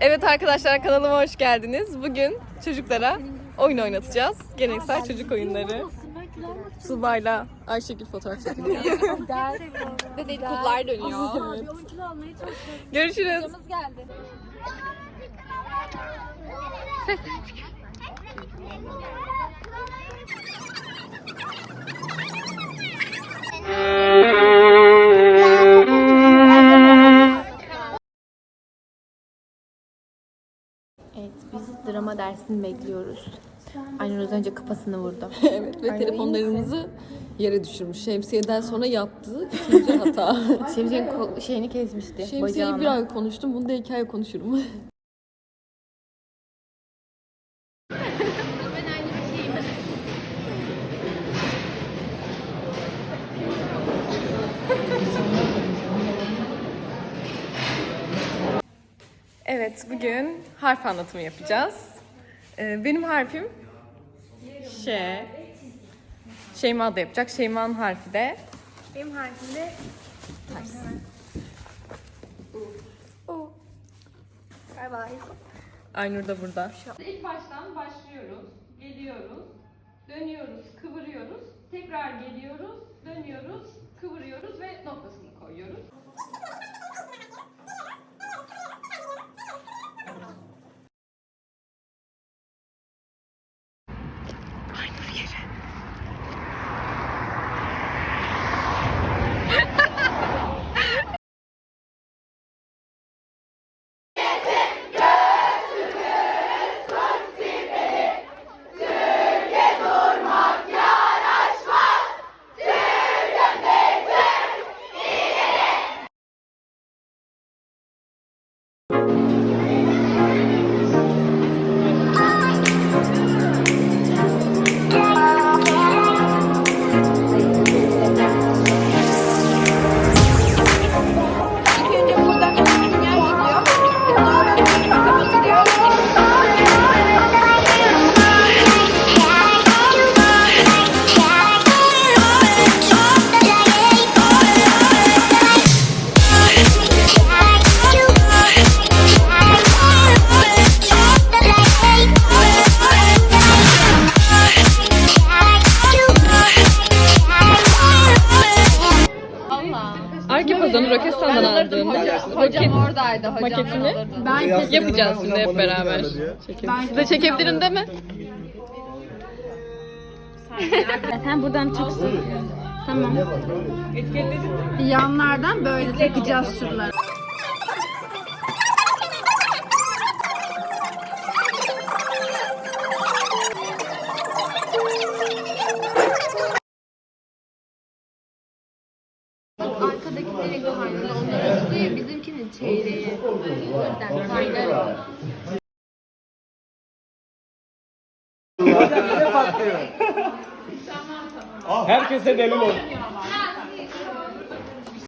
Evet arkadaşlar kanalıma hoş geldiniz. Bugün çocuklara oyun oynatacağız. Geleneksel çocuk oyunları. Suba'yla Ayşegül fotoğraf çekiliyor. Dedikodular dönüyor. Evet. Görüşürüz. geldi. Evet, biz drama dersini bekliyoruz. Aynen az önce kafasını vurdu. Evet ve telefonlarımızı yere düşürmüş. Şemsiyeden sonra yaptığı ikinci hata. Şemsiye'nin kol- şeyini kesmişti. Şemsiyeyi bacağını. bir ay konuştum. Bunu da iki ay konuşurum. Evet, bugün harf anlatımı yapacağız. Ee, benim harfim Ş. Şeyma da yapacak. Şeyma'nın harfi de Benim harfimde ters. bay bay. Aynur da burada. İlk baştan başlıyoruz, geliyoruz, dönüyoruz, kıvırıyoruz, tekrar geliyoruz, dönüyoruz, İlk Pazan'ı Roketsan'dan aldığım maket, Oradaydı hocam. maketini yapacağız şimdi hep beraber. Çekelim. Size çekebilirim değil mi? Sen buradan çıksın. Tamam. Yanlardan böyle takacağız şuraları. Arkadakilerin kaynağı onların suyu bizimkinin çeyreği. O yüzden kaynar. Herkese delil ol.